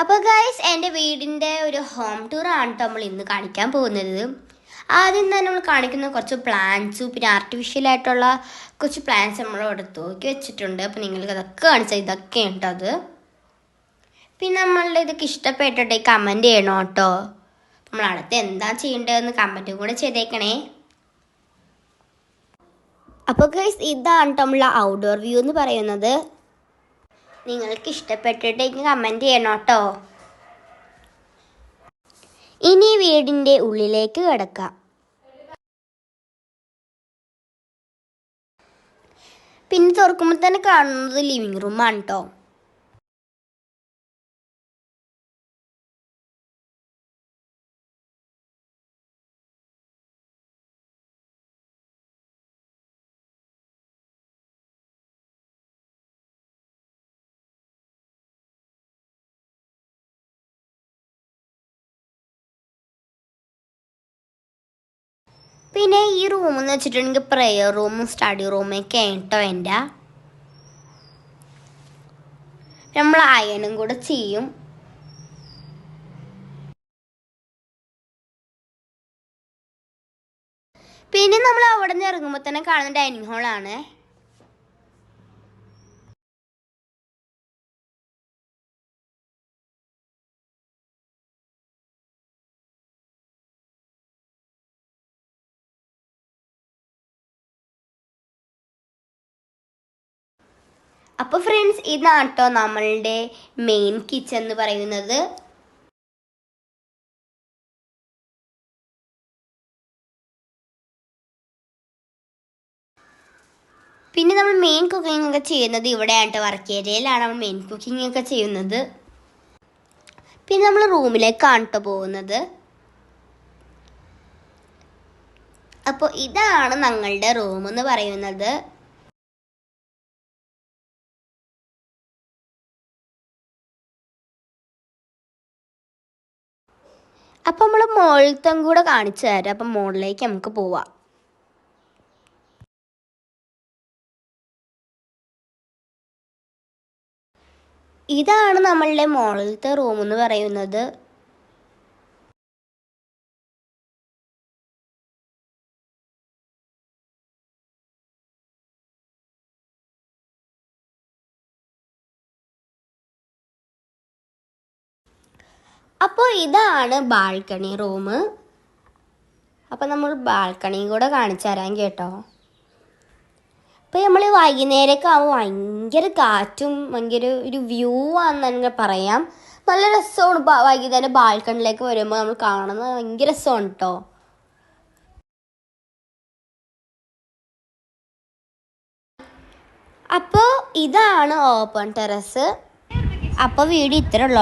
അപ്പോൾ ഗൈസ് എന്റെ വീടിന്റെ ഒരു ഹോം ടൂർ ആണ് നമ്മൾ ഇന്ന് കാണിക്കാൻ പോകുന്നത്. ആദ്യം തന്നെ നമ്മൾ കാണിക്കുന്ന കുറച്ച് പ്ലാന്റ്സും പിന്നെ ആർട്ടിഫിഷ്യൽ ആയിട്ടുള്ള കുറച്ച് പ്ലാന്റ്സ് നമ്മൾ ഇവിടെ തൂക്കി വെച്ചിട്ടുണ്ട്. അപ്പോൾ നിങ്ങൾക്ക് അതൊക്കെ കാണിച്ചാൽ ഇതൊക്കെ ഉണ്ടോ അത്. പിന്നെ നമ്മളുടെ ഇതൊക്കെ ഇഷ്ടപ്പെട്ടിട്ട് കമന്റ് ചെയ്യണം കേട്ടോ നമ്മൾ അടുത്ത് എന്താ ചെയ്യേണ്ടതെന്ന് കമന്റും കൂടെ ചെയ്തേക്കണേ. അപ്പോൾ ഗൈസ് ഇതാണ് നമ്മളെ ഔട്ട്ഡോർ വ്യൂ എന്ന് പറയുന്നത്. നിങ്ങൾക്ക് ഇഷ്ടപ്പെട്ടിട്ടെങ്കിൽ കമന്റ് ചെയ്യണം കേട്ടോ ഇനി വീടിന്റെ ഉള്ളിലേക്ക് കിടക്കാം. പിന്നെ തുറക്കുമ്പോൾ തന്നെ കാണുന്നത് ലിവിങ് റൂമാണ് കേട്ടോ പിന്നെ ഈ റൂം എന്ന് വെച്ചിട്ടുണ്ടെങ്കിൽ പ്രെയർ റൂമും സ്റ്റഡി റൂമും ഒക്കെ കേട്ടോ എന്റെ. നമ്മൾ അയണും കൂടെ ചെയ്യും. പിന്നെ നമ്മൾ അവിടെ നിന്ന് ഇറങ്ങുമ്പോൾ തന്നെ കാണുന്ന ഡൈനിങ് ഹാളാണ് അപ്പോൾ ഫ്രണ്ട്സ് ഇതാണ് കേട്ടോ നമ്മളുടെ മെയിൻ കിച്ചൺ എന്ന് പറയുന്നത്. പിന്നെ നമ്മൾ മെയിൻ കുക്കിംഗ് ഒക്കെ ചെയ്യുന്നത് ഇവിടെയാണ് കേട്ടോ വർക്ക് ഏരിയയിലാണ് നമ്മൾ മെയിൻ കുക്കിംഗ് ഒക്കെ ചെയ്യുന്നത്. പിന്നെ നമ്മൾ റൂമിലേക്കാണ് കേട്ടോ പോകുന്നത്. അപ്പോൾ ഇതാണ് ഞങ്ങളുടെ റൂം എന്ന് പറയുന്നത്. അപ്പം നമ്മൾ മുകളിലത്തും കൂടെ കാണിച്ചു തരാം. അപ്പം മുകളിലേക്ക് നമുക്ക് പോവാം. ഇതാണ് നമ്മളുടെ മുകളിലത്തെ റൂം എന്ന് പറയുന്നത്. അപ്പോൾ ഇതാണ് ബാൽക്കണി റൂം. അപ്പോൾ നമ്മൾ ബാൽക്കണിയും കൂടെ കാണിച്ചു തരാൻ കേട്ടോ. അപ്പോൾ നമ്മൾ വൈകുന്നേരമൊക്കെ ആകുമ്പോൾ ഭയങ്കര കാറ്റും ഭയങ്കര ഒരു വ്യൂ ആണെന്ന് തന്നെ പറയാം. നല്ല രസമാണ് വൈകുന്നേരം ബാൽക്കണിയിലേക്ക് വരുമ്പോൾ നമ്മൾ കാണുന്നത്. ഭയങ്കര രസമാണ് കേട്ടോ. അപ്പോൾ ഇതാണ് ഓപ്പൺ ടെറസ് അപ്പോൾ വീട് ഇത്ര ഉള്ളൂ.